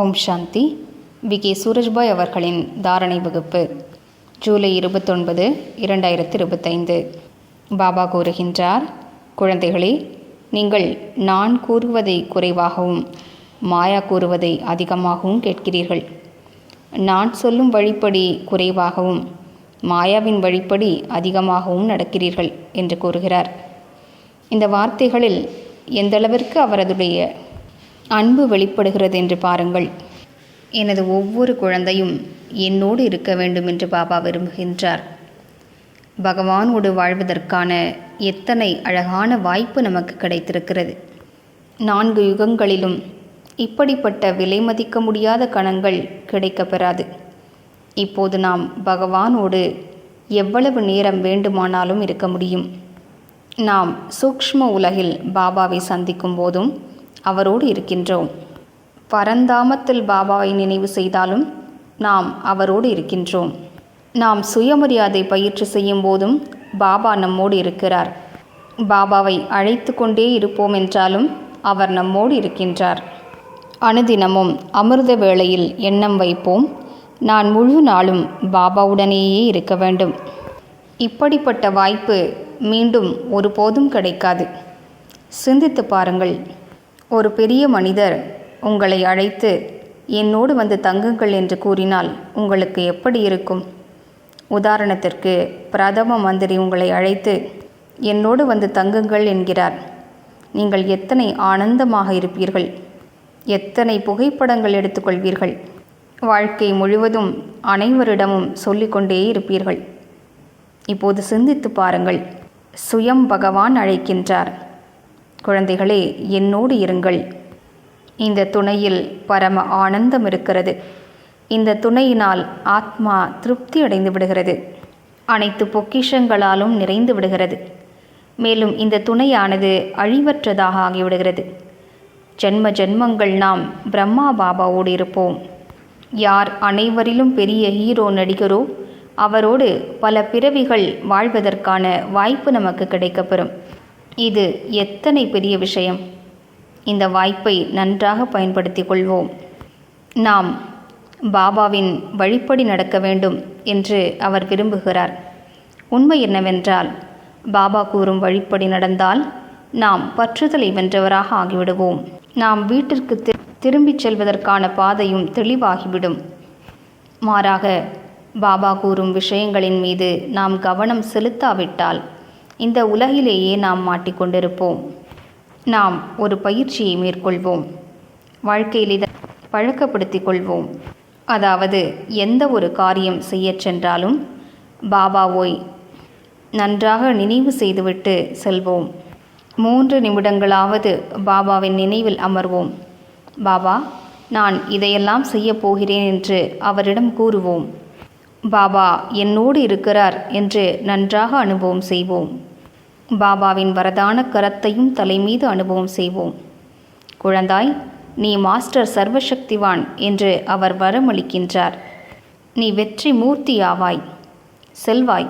Om Shanti. We. K. Surajbhai அவர்களின் தாரணை வகுப்பு ஜூலை இருபத்தொன்பது இரண்டாயிரத்தி இருபத்தைந்து பாபா கூறுகின்றார் குழந்தைகளே நீங்கள் நான் கூறுவதை குறைவாகவும் மாயா கூறுவதை அதிகமாகவும் கேட்கிறீர்கள். நான் சொல்லும் வழிப்படி குறைவாகவும் மாயாவின் வழிப்படி அதிகமாகவும் நடக்கிறீர்கள் என்று கூறுகிறார். இந்த வார்த்தைகளில் எந்தளவிற்கு அவரதுடைய அன்பு வெளிப்படுகிறது என்று பாருங்கள். எனது ஒவ்வொரு குழந்தையும் என்னோடு இருக்க வேண்டும் என்று பாபா விரும்புகின்றார். பகவானோடு வாழ்வதற்கான எத்தனை அழகான வாய்ப்பு நமக்கு கிடைத்திருக்கிறது. நான்கு யுகங்களிலும் இப்படிப்பட்ட விலை மதிக்க முடியாத கணங்கள் கிடைக்கப்பெறாது இப்போது நாம் பகவானோடு எவ்வளவு நேரம் வேண்டுமானாலும் இருக்க முடியும். நாம் சூக்ஷ்ம உலகில் பாபாவை சந்திக்கும் போதும் அவரோடு இருக்கின்றோம். பரந்தாமத்தில் பாபாவை நினைவு செய்தாலும் நாம் அவரோடு இருக்கின்றோம். நாம் சுயமரியாதை பயிற்சி செய்யும் போதும் பாபா நம்மோடு இருக்கிறார். பாபாவை அழைத்து கொண்டே இருப்போம் என்றாலும் அவர் நம்மோடு இருக்கின்றார். அனுதினமும் அமிர்த வேளையில் எண்ணம் வைப்போம். நான் முழு நாளும் பாபாவுடனேயே இருக்க வேண்டும். இப்படிப்பட்ட வாய்ப்பு மீண்டும் ஒருபோதும் கிடைக்காது. சிந்தித்து பாருங்கள். ஒரு பெரிய மனிதர் உங்களை அழைத்து என்னோடு வந்து தங்குங்கள் என்று கூறினால் உங்களுக்கு எப்படி இருக்கும்? உதாரணத்திற்கு பிரதம மந்திரி உங்களை அழைத்து என்னோடு வந்து தங்குங்கள் என்கிறார். நீங்கள் எத்தனை ஆனந்தமாக இருப்பீர்கள்? எத்தனை புகைப்படங்கள் எடுத்துக்கொள்வீர்கள்? வாழ்க்கை முழுவதும் அனைவரிடமும் சொல்லிக்கொண்டே இருப்பீர்கள். இப்போது சிந்தித்து பாருங்கள். சுயம் பகவான் அழைக்கின்றார். குழந்தைகளே என்னோடு இருங்கள். இந்த துணையில் பரம ஆனந்தம் இருக்கிறது. இந்த துணையினால் ஆத்மா திருப்தி அடைந்து விடுகிறது. அனைத்து பொக்கிஷங்களாலும் நிறைந்து விடுகிறது. மேலும் இந்த துணையானது அழிவற்றதாக ஆகிவிடுகிறது. ஜென்ம ஜென்மங்கள் நாம் பிரம்மா பாபாவோடு இருப்போம். யார் அனைவரிலும் பெரிய ஹீரோ நடிகரோ அவரோடு பல பிறவிகள் வாழ்வதற்கான வாய்ப்பு நமக்கு கிடைக்கப்பெறும். இது எத்தனை பெரிய விஷயம்? இந்த வாய்ப்பை நன்றாக பயன்படுத்தி கொள்வோம். நாம் பாபாவின் வழிப்படி நடக்க வேண்டும் என்று அவர் விரும்புகிறார். உண்மை என்னவென்றால் பாபா கூறும் வழிப்படி நடந்தால் நாம் பற்றுதலை வென்றவராக ஆகிவிடுவோம். நாம் வீட்டிற்கு திரும்பிச் செல்வதற்கான பாதையும் தெளிவாகிவிடும். மாறாக பாபா கூறும் விஷயங்களின் மீது நாம் கவனம் செலுத்தாவிட்டால் இந்த உலகிலேயே நாம் மாட்டிக்கொண்டிருப்போம். நாம் ஒரு பயிற்சியை மேற்கொள்வோம். வாழ்க்கையில் இதை பழக்கப்படுத்திக் கொள்வோம். அதாவது எந்த ஒரு காரியம் செய்யச் சென்றாலும் பாபாவோய் நன்றாக நினைவு செய்துவிட்டு செல்வோம். மூன்று நிமிடங்களாவது பாபாவின் நினைவில் அமர்வோம். பாபா நான் இதையெல்லாம் செய்யப் போகிறேன் என்று அவரிடம் கூறுவோம். பாபா என்னோடு இருக்கிறார் என்று நன்றாக அனுபவம் செய்வோம். பாபாவின் வரதான கரத்தையும் தலைமீது அனுபவம் செய்வோம். குழந்தாய் நீ மாஸ்டர் சர்வசக்திவான் என்று அவர் வரமளிக்கின்றார். நீ வெற்றி மூர்த்தி ஆவாய். செல்வாய்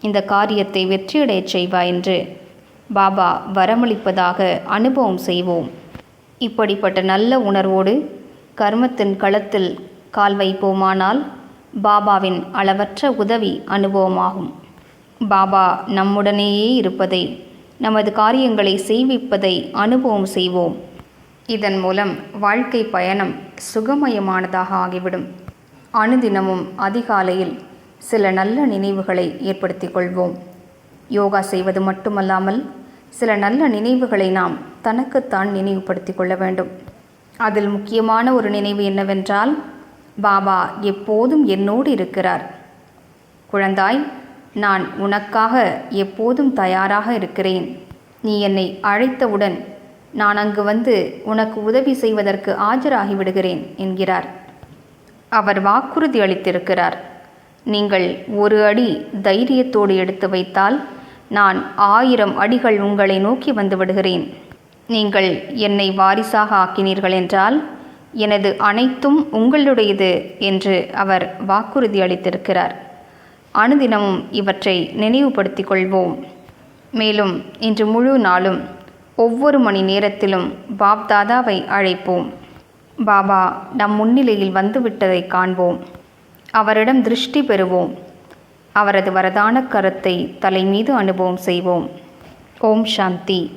இந்த காரியத்தை வெற்றியடையச் செய்வாய் என்று பாபா வரமளிப்பதாக அனுபவம் செய்வோம். இப்படிப்பட்ட நல்ல உணர்வோடு கர்மத்தின் களத்தில் கால் வைப்போமானால் பாபாவின் அளவற்ற உதவி அனுபவமாகும். பாபா நம்முடனேயே இருப்பதை நமது காரியங்களை செய்விப்பதை அனுபவம் செய்வோம். இதன் மூலம் வாழ்க்கை பயணம் சுகமயமானதாக ஆகிவிடும். அணுதினமும் அதிகாலையில் சில நல்ல நினைவுகளை ஏற்படுத்தி கொள்வோம். யோகா செய்வது மட்டுமல்லாமல் சில நல்ல நினைவுகளை நாம் தனக்குத்தான் நினைவுபடுத்திக் கொள்ள வேண்டும். அதில் முக்கியமான ஒரு நினைவு என்னவென்றால் பாபா எப்போதும் என்னோடு இருக்கிறார். குழந்தாய் நான் உனக்காக எப்போதும் தயாராக இருக்கிறேன். நீ என்னை அழைத்தவுடன் நான் அங்கு வந்து உனக்கு உதவி செய்வதற்கு ஆஜராகிவிடுகிறேன் என்கிறார். அவர் வாக்குறுதி அளித்திருக்கிறார். நீங்கள் ஒரு அடி தைரியத்தோடு எடுத்து வைத்தால் நான் ஆயிரம் அடிகள் உங்களை நோக்கி வந்து விடுகிறேன். நீங்கள் என்னை வாரிசாக ஆக்கினீர்கள் என்றால் எனது அனைத்தும் உங்களுடையது என்று அவர் வாக்குறுதி அளித்திருக்கிறார். அனுதினமும் இவற்றை நினைவுபடுத்திக் கொள்வோம். மேலும் இன்று முழு நாளும் ஒவ்வொரு மணி நேரத்திலும் பாப்தாதாவை அழைப்போம். பாபா நம் முன்னிலையில் வந்துவிட்டதை காண்போம். அவரிடம் திருஷ்டி பெறுவோம். அவரது வரதான கருத்தை தலை மீது அனுபவம் செய்வோம். ஓம் சாந்தி.